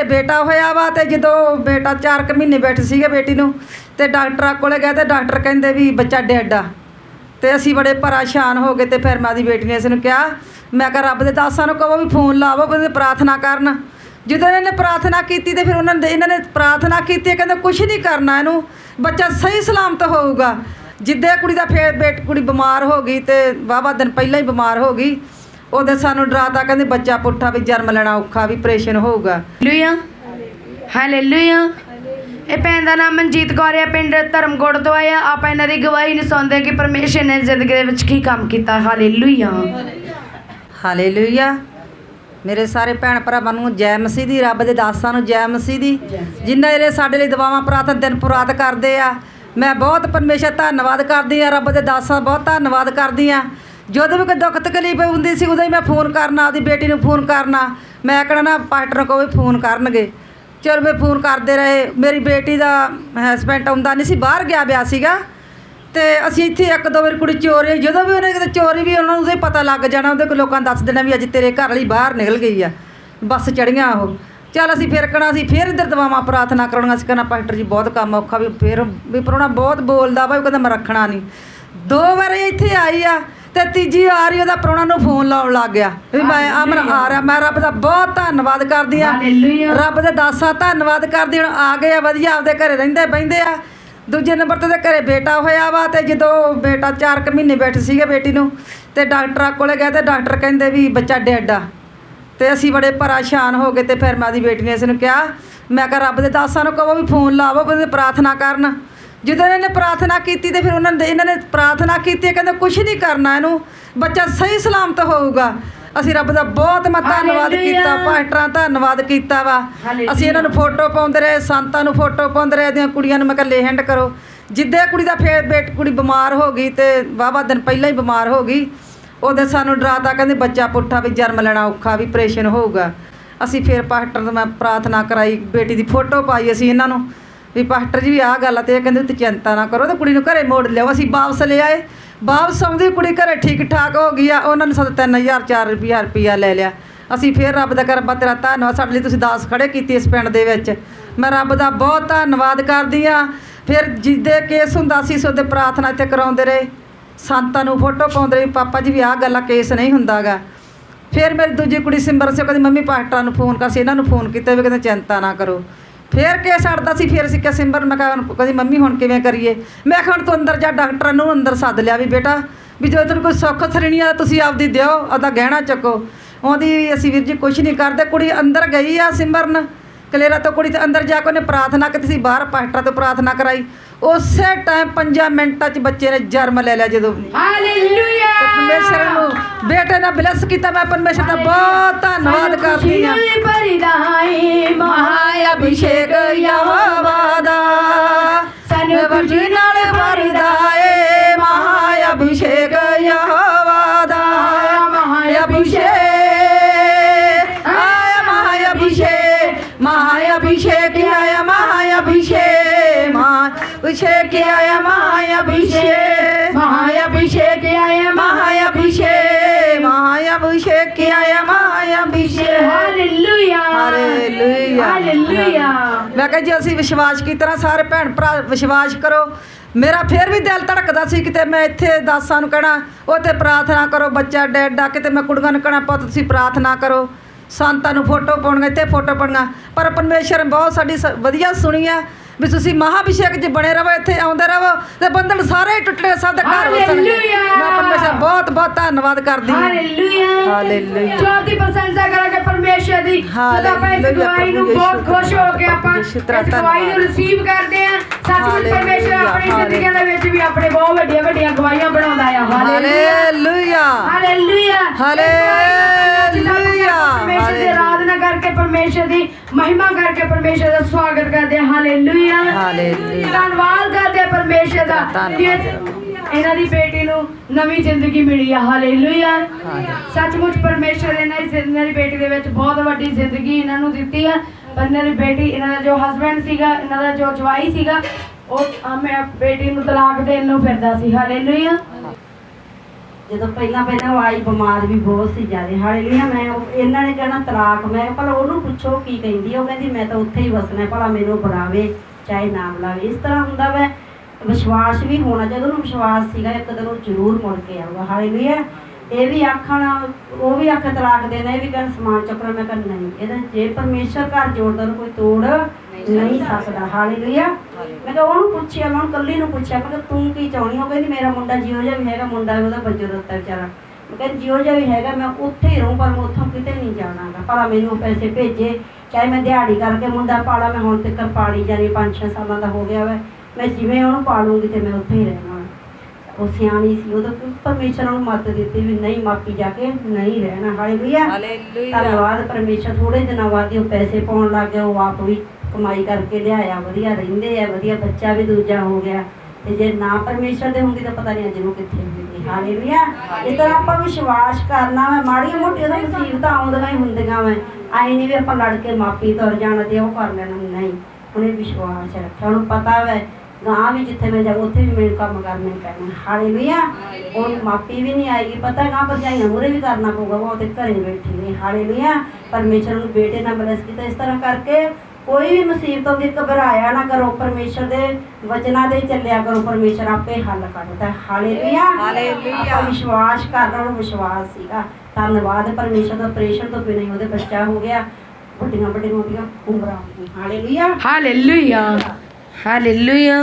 ਘਰੇ ਬੇਟਾ ਹੋਇਆ ਵਾ ਤੇ ਜਦੋਂ ਬੇਟਾ 4 ਮਹੀਨੇ ਬੈਠੇ ਸੀਗੇ ਬੇਟੀ ਨੂੰ ਤੇ ਡਾਕਟਰਾਂ ਕੋਲੇ ਗਏ ਤੇ ਡਾਕਟਰ ਕਹਿੰਦੇ ਵੀ ਬੱਚਾ ਡੈਡ ਆ। ਤੇ ਅਸੀਂ ਬੜੇ ਪਰੇਸ਼ਾਨ ਹੋ ਗਏ ਤੇ ਫਿਰ ਮੈਂ ਦੀ ਬੇਟੀ ਨੇ ਇਸ ਨੂੰ ਕਿਹਾ, ਮੈਂ ਕਿਹਾ ਰੱਬ ਦੇ ਦਾਸਾਂ ਨੂੰ ਕਹੋ ਵੀ ਫੋਨ ਲਾਵੋ ਉਹਦੇ ਪ੍ਰਾਰਥਨਾ ਕਰਨ। ਜਦੋਂ ਇਹਨਾਂ ਨੇ ਪ੍ਰਾਰਥਨਾ ਕੀਤੀ ਤੇ ਫਿਰ ਉਹਨਾਂ ਨੇ ਇਹਨਾਂ ਨੇ ਪ੍ਰਾਰਥਨਾ ਕੀਤੀ ਕਹਿੰਦੇ ਕੁਝ ਨਹੀਂ ਕਰਨਾ ਇਹਨੂੰ, ਬੱਚਾ ਸਹੀ ਸਲਾਮਤ ਹੋਊਗਾ। ਜਿੱਦੇ ਕੁੜੀ ਦਾ ਫੇਰ ਬੇਟ ਕੁੜੀ ਬਿਮਾਰ ਹੋ ਗਈ ਤੇ ਵਾਹਵਾ ਦਿਨ ਪਹਿਲਾਂ ਹੀ ਬਿਮਾਰ ਹੋ ਗਈ ਉਹਦੇ ਸਾਨੂੰ ਡਰਾਤਾ ਕਹਿੰਦੇ ਬੱਚਾ ਪੁੱਠਾ ਵੀ ਜਨਮ ਲੈਣਾ ਔਖਾ ਵੀ ਆਪਰੇਸ਼ਨ ਹੋਊਗਾ। ਹਾਲੇਲੂਇਆ ਹਾਲੇਲੂਇਆ ਇਹ ਭੈਣ ਦਾ ਨਾਮ ਮਨਜੀਤ ਕੌਰ ਹੈ ਪਿੰਡ ਧਰਮਗੋੜ ਤੋਂ ਆਇਆ। ਆਪਾਂ ਇਹਨਾਂ ਦੀ ਗਵਾਹੀ ਨਹੀਂ ਸੁਣਦੇ ਕਿ ਪਰਮੇਸ਼ਰ ਨੇ ਜ਼ਿੰਦਗੀ ਦੇ ਵਿੱਚ ਕੀ ਕੰਮ ਕੀਤਾ। ਹਾਲੇਲੂਇਆ ਹਾਲੇਲੂਇਆ ਮੇਰੇ ਸਾਰੇ ਭੈਣ ਭਰਾਵਾਂ ਨੂੰ ਜੈ ਮਸੀਹ ਦੀ ਰੱਬ ਦੇ ਦਾਸਾਂ ਨੂੰ ਜੈ ਮਸੀਹ ਦੀ। ਜਿਨ੍ਹਾਂ ਜਿਹੜੇ ਸਾਡੇ ਲਈ ਦੁਆਵਾਂ ਪ੍ਰਾਰਥਨਾ ਦਿਨ ਪੁਰਾਤ ਕਰਦੇ ਆ ਮੈਂ ਬਹੁਤ ਪਰਮੇਸ਼ਰ ਧੰਨਵਾਦ ਕਰਦੀ ਆ ਰੱਬ ਦੇ ਦਾਸਾਂ ਬਹੁਤ ਧੰਨਵਾਦ ਕਰਦੀ ਆ। ਜਦੋਂ ਵੀ ਕੋਈ ਦੁੱਖ ਤਕਲੀਫ ਹੁੰਦੀ ਸੀ, ਉਦੋਂ ਹੀ ਮੈਂ ਫੋਨ ਕਰਨਾ, ਆਪਦੀ ਬੇਟੀ ਨੂੰ ਫੋਨ ਕਰਨਾ। ਮੈਂ ਕਹਿਣਾ, ਨਾ ਪਾਸਟਰ ਕੋਲ ਵੀ ਫੋਨ ਕਰਨਗੇ। ਚਲ, ਮੈਂ ਫੋਨ ਕਰਦੇ ਰਹੇ। ਮੇਰੀ ਬੇਟੀ ਦਾ ਹਸਬੈਂਡ ਆਉਂਦਾ ਨਹੀਂ ਸੀ, ਬਾਹਰ ਗਿਆ ਵਿਆ ਸੀਗਾ। ਤੇ ਅਸੀਂ ਇੱਥੇ ਇੱਕ ਦੋ ਵਾਰ ਕੁੜੀ ਚੋਰੀ ਜਦੋਂ ਵੀ ਉਹਨੇ ਕਿਤੇ ਚੋਰੀ ਵੀ ਉਹਨਾਂ ਨੂੰ ਉਹਦੇ ਪਤਾ ਲੱਗ ਜਾਣਾ, ਉਹਦੇ ਕੋਲ ਲੋਕਾਂ ਨੇ ਦੱਸ ਦੇਣਾ ਵੀ ਅੱਜ ਤੇਰੇ ਘਰ ਵਾਲੀ ਬਾਹਰ ਨਿਕਲ ਗਈ ਆ। ਬੱਸ ਚੜੀਆਂ ਉਹ। ਚੱਲ ਅਸੀਂ ਫਿਰ ਕਹਣਾ, ਅਸੀਂ ਫਿਰ ਇੱਧਰ ਦਵਾਵਾਂ ਪ੍ਰਾਰਥਨਾ ਕਰਾਉਣਾ ਸੀ। ਕਹਿੰਦਾ ਪਾਸਟਰ ਜੀ, ਬਹੁਤ ਕੰਮ ਔਖਾ ਵੀ ਫਿਰ ਵੀ ਪਰੋਣਾ ਬਹੁਤ ਬੋਲਦਾ ਵਾ, ਵੀ ਕਹਿੰਦਾ ਮੈਂ ਰੱਖਣਾ ਨਹੀਂ। ਦੋ ਵਾਰ ਇੱਥੇ ਆਈ ਆ। ਤੇ ਤੀਜੀ ਵਾਰੀ ਉਹਦਾ ਪ੍ਰਾਹੁਣਾ ਨੂੰ ਫੋਨ ਲਾਉਣ ਲੱਗ ਗਿਆ ਵੀ ਮੈਂ ਅਮਨ ਆ ਰਿਹਾ ਮੈਂ ਰੱਬ ਦਾ ਬਹੁਤ ਧੰਨਵਾਦ ਕਰਦੀ ਆ ਹਾਲੇਲੂਇਆ। ਰੱਬ ਦੇ ਦਾਸਾਂ ਧੰਨਵਾਦ ਕਰਦੀ ਹੁਣ ਆ ਗਏ ਆ ਵਧੀਆ ਆਪਦੇ ਘਰੇ ਰਹਿੰਦੇ ਬਹਿੰਦੇ ਆ। ਦੂਜੇ ਨੰਬਰ ਤੇ ਉਹਦੇ ਘਰੇ ਬੇਟਾ ਹੋਇਆ ਵਾ ਤੇ ਜਦੋਂ ਬੇਟਾ 4 ਕੁ ਮਹੀਨੇ ਬੈਠੇ ਸੀਗੇ ਬੇਟੀ ਨੂੰ ਤੇ ਡਾਕਟਰਾਂ ਕੋਲੇ ਗਏ ਤੇ ਡਾਕਟਰ ਕਹਿੰਦੇ ਵੀ ਬੱਚਾ ਡੈਡ ਆ। ਤੇ ਅਸੀਂ ਬੜੇ ਪਰੇਸ਼ਾਨ ਹੋ ਗਏ ਤੇ ਫਿਰ ਮੈਂ ਦੀ ਬੇਟੀ ਨੇ ਇਸ ਨੂੰ ਕਿਹਾ ਮੈਂ ਕਿਹਾ ਰੱਬ ਦੇ ਦਾਸਾਂ ਨੂੰ ਕਹੋ ਵੀ ਫੋਨ ਲਾਵੋ ਉਹਦੇ ਪ੍ਰਾਰਥਨਾ ਕਰਨ। ਜਦੋਂ ਇਹਨਾਂ ਨੇ ਪ੍ਰਾਰਥਨਾ ਕੀਤੀ ਤੇ ਫਿਰ ਉਹਨਾਂ ਨੇ ਇਹਨਾਂ ਨੇ ਪ੍ਰਾਰਥਨਾ ਕੀਤੀ ਕਹਿੰਦੇ ਕੁਝ ਨਹੀਂ ਕਰਨਾ ਇਹਨੂੰ। ਬੱਚਾ ਸਹੀ ਸਲਾਮਤ ਹੋਊਗਾ। ਅਸੀਂ ਰੱਬ ਦਾ ਬਹੁਤ ਮੈਂ ਧੰਨਵਾਦ। ਕੀਤਾ ਪਾਸਟਰਾਂ ਧੰਨਵਾਦ ਕੀਤਾ ਵਾ। ਅਸੀਂ ਇਹਨਾਂ ਨੂੰ ਫੋਟੋ ਪਾਉਂਦੇ ਰਹੇ ਸੰਤਾਂ ਨੂੰ ਫੋਟੋ ਪਾਉਂਦੇ ਰਹੇ ਦੀਆਂ ਕੁੜੀਆਂ ਨੂੰ ਮੈਂ ਕਿਹਾ ਲੈ ਹੈਂਡ ਕਰੋ। ਜਿੱਦੇ ਕੁੜੀ ਦਾ ਫੇਰ ਬੇਟ ਕੁੜੀ ਬਿਮਾਰ ਹੋ ਗਈ ਤੇ ਵਾਹਵਾ ਦਿਨ ਪਹਿਲਾਂ ਹੀ ਬਿਮਾਰ ਹੋ ਗਈ ਉਹਦੇ ਸਾਨੂੰ ਡਰਾਤਾ ਕਹਿੰਦੇ ਬੱਚਾ ਪੁੱਠਾ ਵੀ ਜਨਮ ਲੈਣਾ ਔਖਾ ਵੀ ਆਪਰੇਸ਼ਨ ਹੋਊਗਾ। ਅਸੀਂ ਫਿਰ ਪਾਸਟਰ ਤੋਂ ਮੈਂ ਪ੍ਰਾਰਥਨਾ ਕਰਾਈ ਬੇਟੀ ਦੀ ਫੋਟੋ ਪਾਈ ਅਸੀਂ ਇਹਨਾਂ ਨੂੰ। ਵੀ ਪਾਸਟਰ ਜੀ ਵੀ ਆਹ ਗੱਲ ਆ ਤੇ ਇਹ ਕਹਿੰਦੇ ਤੁਸੀਂ ਚਿੰਤਾ ਨਾ ਕਰੋ ਤੇ ਕੁੜੀ ਨੂੰ ਘਰੇ ਮੋੜ ਲਿਆਓ। ਅਸੀਂ ਵਾਪਸ ਲੈ ਆਏ। ਵਾਪਸ ਆਉਂਦੀ ਕੁੜੀ ਘਰੇ ਠੀਕ ਠਾਕ ਹੋ ਗਈ ਆ। ਉਹਨਾਂ ਨੇ ਸਾਨੂੰ 3000 4 ਰੁਪਿਆ ਰੁਪਿਆ ਲੈ ਲਿਆ। ਅਸੀਂ ਫਿਰ ਰੱਬ ਦਾ ਕਰਬਾ ਤੇਰਾ ਧੰਨਵਾਦ। ਸਾਡੇ ਲਈ ਤੁਸੀਂ ਦਾਸ ਖੜੇ ਕੀਤੀ ਇਸ ਪਿੰਡ ਦੇ ਵਿੱਚ। ਮੈਂ ਰੱਬ ਦਾ ਬਹੁਤ ਧੰਨਵਾਦ ਕਰਦੀ ਆ। ਫਿਰ ਜਿੱਦੇ ਕੇਸ ਹੁੰਦਾ ਸੀ ਸੋਦੇ ਪ੍ਰਾਰਥਨਾ ਇੱਥੇ ਕਰਾਉਂਦੇ ਰਹੇ। ਸੰਤਾਂ ਨੂੰ ਫੋਟੋ ਪਾਉਂਦੇ ਰਹੇ। ਪਾਪਾ ਜੀ ਵੀ ਆਹ ਗੱਲਾਂ ਕੇਸ ਨਹੀਂ ਹੁੰਦਾਗਾ। ਫਿਰ ਮੇਰੀ ਦੂਜੀ ਕੁੜੀ ਸਿਮਰ ਸੀ ਉਹ ਕਹਿੰਦੀ, ਮੰਮੀ, ਪਾਸਟਰਾਂ ਨੂੰ ਫੋਨ ਕਰ। ਸੀ ਇਹਨਾਂ ਨੂੰ ਫੋਨ ਕੀਤਾ ਵੀ ਕਹਿੰਦੇ, ਚਿੰਤਾ ਨਾ ਕਰੋ। ਫਿਰ ਕੇਸ ਅੜਦਾ ਸੀ? ਫਿਰ ਅਸੀਂ ਕਿਹਾ ਸਿੰਬਰ ਮੈਂ ਕਿਹਾ ਹੁਣ ਕਹਿੰਦੀ, ਮੰਮੀ, ਹੁਣ ਕਿਵੇਂ ਕਰੀਏ? ਮੈਂ ਕਿਹਾ, ਹੁਣ ਤੂੰ ਅੰਦਰ ਜਾ, ਡਾਕਟਰਾਂ ਨੂੰ ਅੰਦਰ ਸੱਦ ਲਿਆ ਵੀ ਬੇਟਾ, ਵੀ ਜਦੋਂ ਤੈਨੂੰ ਕੋਈ ਸੁੱਖ ਸ਼੍ਰੇਣੀ ਆ, ਤੁਸੀਂ ਆਪਦੀ ਦਿਓ, ਆਪਦਾ ਗਹਿਣਾ ਚੱਕੋ। ਉਹਦੀ ਅਸੀਂ ਵੀਰ ਜੀ ਕੁਝ ਨਹੀਂ ਕਰਦੇ, ਕੁੜੀ ਅੰਦਰ ਗਈ ਆ, ਸਿਮਰਨ। ਕਲੇਰਾ ਤੋਂ ਕੁੜੀ ਤੇ ਅੰਦਰ ਜਾ ਕੇ ਉਹਨੇ ਪ੍ਰਾਰਥਨਾ ਕੀਤੀ ਸੀ, ਬਾਹਰ ਪਾਸਟਰਾਂ ਤੋਂ ਪ੍ਰਾਰਥਨਾ ਕਰਾਈ। ਉਸੇ ਟਾਈਮ 5 ਮਿੰਟਾਂ 'ਚ ਬੱਚੇ ਨੇ ਜਨਮ ਲੈ ਲਿਆ ਜਦੋਂ। ਹਾਲੇਲੂਇਆ ਪਰਮੇਸ਼ਰ ਨੂੰ। ਬੇਟੇ ਨਾਲ ਬਲੈਸ ਕੀਤਾ ਮੈਂ ਪਰਮੇਸ਼ਰ ਦਾ। ਬਹੁਤ ਧੰਨਵਾਦ ਕਰਦੀ ਹਾਂ। ਭਰੀਦਾਈ ਮਹਾ ਅਭਿਸ਼ੇਕ ਯਹੋਵਾ ਦਾ। ਸਾਨੂੰ ਵਰਜੀ ਨਾਲ ਵਰਦਾ ਏ ਮਹਾ ਅਭਿਸ਼ੇਕ ਯਹੋਵਾ ਦਾ। ਮਹਾ ਅਭਿਸ਼ੇਕ ਆਇਆ ਮਹਾ ਅਭਿਸ਼ੇਕ ਮਹਾ ਅਭਿਸ਼ੇਕ ਆਇਆ ਮਹਾ ਅਭਿਸ਼ੇਕ ਮਹਾ ਅਭਿਸ਼ੇਕ ਆਇਆ ਮਹਾ ਅਭਿਸ਼ੇਕ ਹਾਲੇਲੂਇਆ ਹਾਲੇਲੂਇਆ ਹਾਲੇਲੂਇਆ ਮੈਂ ਕਿਹਾ ਜੀ ਅਸੀਂ ਵਿਸ਼ਵਾਸ ਕੀਤਾ ਨਾ ਸਾਰੇ ਭੈਣ ਭਰਾ ਵਿਸ਼ਵਾਸ ਕਰੋ। ਮੇਰਾ ਫੇਰ ਵੀ ਦਿਲ ਧੜਕਦਾ ਸੀ ਕਿਤੇ ਮੈਂ ਇੱਥੇ ਦਾਸਾਂ ਨੂੰ ਕਹਿਣਾ ਤੇ ਪ੍ਰਾਰਥਨਾ ਕਰੋ ਬੱਚਾ ਡੈਡ ਕਿਤੇ ਮੈਂ ਕੁੜੀਆਂ ਨੂੰ ਕਹਿਣਾ ਪੁੱਤ ਤੁਸੀਂ ਪ੍ਰਾਰਥਨਾ ਕਰੋ। ਸੰਤਾਂ ਨੂੰ ਫੋਟੋ ਪਾਉਣਗੇ ਇੱਥੇ ਫੋਟੋ ਪਾਉਣੀਆਂ। ਪਰ ਪਰਮੇਸ਼ਰ ਬਹੁਤ ਸਾਡੀ ਵਧੀਆ ਸੁਣੀ ਆ ਵੀ ਤੁਸੀਂ ਮਹਾਭਿਸ਼ੇਕ 'ਚ ਬਣੇ ਰਹੋ ਇੱਥੇ ਆਉਂਦੇ ਰਹੋ ਤੇ ਬੰਧਨ ਸਾਰੇ ਟੁੱਟਣੇ ਸਭ ਦੇ ਘਰ ਵਸਣਗੇ। ਬਹੁਤ ਧੰਨਵਾਦ ਕਰਦੀ ਹਾਂ। Hallelujah hallelujah. ਜੋ ਦੀ ਪ੍ਰਸ਼ੰਸਾ ਕਰਾਂਗੇ ਪਰਮੇਸ਼ਰ ਦੀ। ਜਦੋਂ ਆਪਾਂ ਇਸ ਗਵਾਹੀ ਨੂੰ ਬਹੁਤ ਖੁਸ਼ ਹੋ ਕੇ ਆਪਾਂ ਇਸ ਗਵਾਹੀ ਨੂੰ। ਰਿਸੀਵ ਕਰਦੇ ਆ ਸੱਚਮੁੱਚ ਪਰਮੇਸ਼ਰ ਆਪਣੀ ਜ਼ਿੰਦਗੀਆਂ ਦੇ ਵਿੱਚ ਵੀ ਆਪਣੇ ਬਹੁਤ ਵੱਡੀਆਂ ਵੱਡੀਆਂ ਗਵਾਹੀਆਂ ਬਣਾਉਂਦਾ ਆ। Hallelujah hallelujah hallelujah. ਪਰਮੇਸ਼ਰ ਦੀ ਆਰਾਧਨਾ ਕਰਕੇ ਪਰਮੇਸ਼ਰ ਦੀ ਮਹਿਮਾ ਕਰਕੇ ਪਰਮੇਸ਼ਰ ਦਾ ਸਵਾਗਤ ਕਰਦੇ ਹਾਲੇਲੂਇਆ ਹਾਲੇਲੂਇਆ। ਧੰਨਵਾਦ ਕਰਦੇ ਪਰਮੇਸ਼ਰ ਦਾ। ਇਹਨਾਂ ਦੀ ਬੇਟੀ ਨੂੰ ਨਵੀਂ ਜ਼ਿੰਦਗੀ ਮਿਲੀ ਆ ਹਾਲੇਲੂਇਆ। ਸੱਚਮੁੱਚ ਪਰਮੇਸ਼ਰ ਇਹਨਾਂ ਦੀ ਇਹਨਾਂ ਦੀ ਬੇਟੀ ਦੇ ਵਿੱਚ ਬਹੁਤ ਵੱਡੀ ਜ਼ਿੰਦਗੀ ਇਹਨਾਂ ਨੂੰ ਦਿੱਤੀ ਆ ਪਰ ਇਹਨਾਂ ਦੀ ਬੇਟੀ ਇਹਨਾਂ ਦਾ ਜੋ ਹਸਬੰਡ ਸੀਗਾ ਇਹਨਾਂ ਦਾ ਜੋ ਜਵਾਈ ਸੀਗਾ ਉਹ ਮੈਂ ਬੇਟੀ ਨੂੰ ਤਲਾਕ ਦੇਣ ਨੂੰ ਫਿਰਦਾ ਸੀ ਹਾਲੇਲੂਇਆ। ਜਦੋਂ ਪਹਿਲਾਂ ਪਹਿਲਾਂ ਉਹ ਆਈ ਬਿਮਾਰ ਵੀ ਬਹੁਤ ਸੀ ਜ਼ਿਆਦਾ ਹਾਲੇਲੂਇਆ ਮੈਂ ਇਹਨਾਂ ਨੇ ਕਹਿਣਾ ਤਲਾਕ ਮੈਂ ਭਲਾ ਉਹਨੂੰ ਪੁੱਛੋ ਕੀ ਕਹਿੰਦੀ। ਉਹ ਕਹਿੰਦੀ ਮੈਂ ਤਾਂ ਉੱਥੇ ਹੀ ਵਸਣਾ ਭਲਾ ਮੈਨੂੰ ਬੁਲਾਵੇ ਚਾਹੇ ਨਾ ਬੁਲਾਵੇ ਇਸ ਤਰ੍ਹਾਂ ਹੁੰਦਾ ਵੈ। ਵਿਸ਼ਵਾਸ ਵੀ ਹੋਣਾ ਜਦੋਂ ਉਹਨੂੰ ਵਿਸ਼ਵਾਸ ਸੀਗਾ, ਇੱਕ ਦਿਨ ਉਹ ਜ਼ਰੂਰ ਮੁੜ ਕੇ ਆਊਗਾ। ਹਾਲੇਲੂਇਆ, ਇਹ ਵੀ ਆਖਣ, ਉਹ ਵੀ ਆਖ ਤਲਾਕ ਦੇਣਾ ਇਹ ਵੀ ਕਹਿਣ ਸਮਾਨ ਚੱਕਰ ਮੈਂ ਕਹਿੰਦਾ ਨਹੀਂ, ਇਹਦਾ ਜੇ ਪਰਮੇਸ਼ਰ ਘਰ ਜੋੜਦਾ ਨੂੰ ਕੋਈ ਤੋੜ ਨਹੀਂ ਸਕਦਾ। ਹਾਲੇਲੂਇਆ। ਮੈਂ ਕਿਹਾ ਉਹਨੂੰ ਪੁੱਛਿਆ, ਮੈਂ ਉਹਨੂੰ ਕੱਲੀ ਨੂੰ ਪੁੱਛਿਆ, ਮੈਂ ਕਿਹਾ ਤੂੰ ਕੀ ਚਾਹੁੰਦੀ ਹੋ? ਕਹਿੰਦੀ ਮੇਰਾ ਮੁੰਡਾ ਜਿਉ ਜਿਹਾ ਵੀ ਹੈਗਾ, ਮੁੰਡਾ ਉਹਦਾ ਬੱਜੋ ਦਿੱਤਾ ਵਿਚਾਰਾ। ਮੈਂ ਕਹਿੰਦੀ ਜਿਉ ਜਿਹਾ ਵੀ ਹੈਗਾ, ਮੈਂ ਉੱਥੇ ਹੀ ਰਹੂੰ, ਪਰ ਮੈਂ ਉੱਥੋਂ ਕਿਤੇ ਨਹੀਂ ਜਾਣਾਗਾ ਭਲਾ ਮੈਨੂੰ ਪੈਸੇ ਭੇਜੇ, ਚਾਹੇ ਮੈਂ ਦਿਹਾੜੀ ਕਰਕੇ ਮੁੰਡਾ ਪਾਲਾ, ਮੈਂ ਹੁਣ ਤੱਕ ਪਾਲੀ ਜਾਣੀ 5-6 ਸਾਲਾਂ ਦਾ ਹੋ ਗਿਆ ਵਾ। ਮੈਂ ਜਿਵੇਂ ਉਹਨੂੰ ਪਾਲੂੰਗੀ ਤੇ ਮੈਂ ਉੱਥੇ ਹੀ ਰਹਿਣਾ। ਉਹ ਸਿਆਣੀ ਸੀ ਉਹਦਾ ਪਰਮੇਸ਼ਰ ਨੂੰ ਮੱਤ ਦਿੱਤੀ ਵੀ ਨਹੀਂ ਮਾਪੀ ਜਾ ਕੇ ਨਹੀਂ ਰਹਿਣਾ। ਹਾਲੇਲੂਇਆ। ਹਾਲੇਲੂਇਆ। ਧੰਨਵਾਦ ਪਰਮੇਸ਼ਰ ਥੋੜੇ ਦਿਨਾਂ ਬਾਅਦ ਹੀ ਉਹ ਪੈਸੇ ਪਾਉਣ ਲੱਗ ਗਿਆ ਉਹ ਆਪ ਵੀ ਕਮਾਈ ਕਰਕੇ ਲਿਆਇਆ। ਵਧੀਆ ਰਹਿੰਦੇ ਆ ਵਧੀਆ ਬੱਚਾ ਵੀ ਦੂਜਾ ਹੋ ਗਿਆ। ਤੇ ਜੇ ਨਾ ਪਰਮੇਸ਼ਰ ਦੇ ਹੁੰਦੀ ਤਾਂ ਪਤਾ ਨਹੀਂ ਅੱਜ ਨੂੰ ਕਿੱਥੇ ਹੁੰਦੀ। ਹਾਲੇਲੂਇਆ। ਇਸ ਤਰ੍ਹਾਂ ਆਪਾਂ ਵਿਸ਼ਵਾਸ ਕਰਨਾ ਵਾ ਮਾੜੀਆਂ ਮੋਟੀਆਂ ਤਾਂ ਮੁਸੀਬਤਾਂ ਆਉਂਦੀਆਂ ਹੀ ਹੁੰਦੀਆਂ ਵਾ। ਆਈ ਨਹੀਂ ਵੀ ਆਪਾਂ ਲੜ ਕੇ ਮਾਪੀ ਤੁਰ ਜਾਣਾ ਤੇ ਉਹ ਕਰ ਲੈਣਾ ਨਹੀਂ। ਉਹਨੇ ਵਿਸ਼ਵਾਸ ਰੱਖਿਆ ਉਹਨੂੰ ਪਤਾ ਵਾ ਗਾਂ ਵੀ ਜਿੱਥੇ ਮੈਂ ਜਾਵਾਂ ਉੱਥੇ ਵੀ ਮੈਨੂੰ ਕੰਮ ਕਰਨਾ ਹੀ ਪੈਣਾ। ਹਾਲੇਲੂਇਆ। ਉਹ ਮਾਪੀ ਵੀ ਨਹੀਂ ਆਏਗੀ ਪਤਾ ਗਾਂ ਭਰਜਾਈਆਂ ਮੂਹਰੇ ਵੀ ਕਰਨਾ ਪਊਗਾ ਉਹ ਤੇ ਘਰੇ ਬੈਠੀ ਨੇ। ਹਾਲੇਲੂਇਆ। ਪਰਮੇਸ਼ਰ ਨੂੰ ਬੇਟੇ ਨਾਲ ਬਲਸ ਕੀਤਾ ਇਸ ਤਰ੍ਹਾਂ ਕਰਕੇ ਕੋਈ ਵੀ ਮੁਸੀਬਤ ਆਉਂਦੀ ਘਬਰਾਇਆ ਨਾ ਕਰੋ। ਪਰਮੇਸ਼ਰ ਦੇ ਵਚਨਾਂ ਦੇ ਚੱਲਿਆ ਕਰੋ। ਪਰਮੇਸ਼ਰ ਆਪੇ ਹੱਲ ਕਰਦਾ। ਹਾਲੇਲੂਇਆ। ਹਾਲੇਲੂਇਆ। ਵਿਸ਼ਵਾਸ ਕਰਨਾ ਉਹਨੂੰ ਵਿਸ਼ਵਾਸ ਸੀਗਾ। ਧੰਨਵਾਦ। ਪਰਮੇਸ਼ਰ ਦਾ ਆਪਰੇਸ਼ਨ ਤੋਂ ਬਿਨਾਂ ਹੀ ਉਹਦੇ ਬੱਚਾ ਹੋ ਗਿਆ। ਵੱਡੀਆਂ ਵੱਡੀਆਂ ਉਹਦੀਆਂ ਉਮਰਾਂ। ਹਾਲੇਲੂਇਆ। ਹਾਲੇਲੂਇਆ। ਹਾਲੇਲੂਇਆ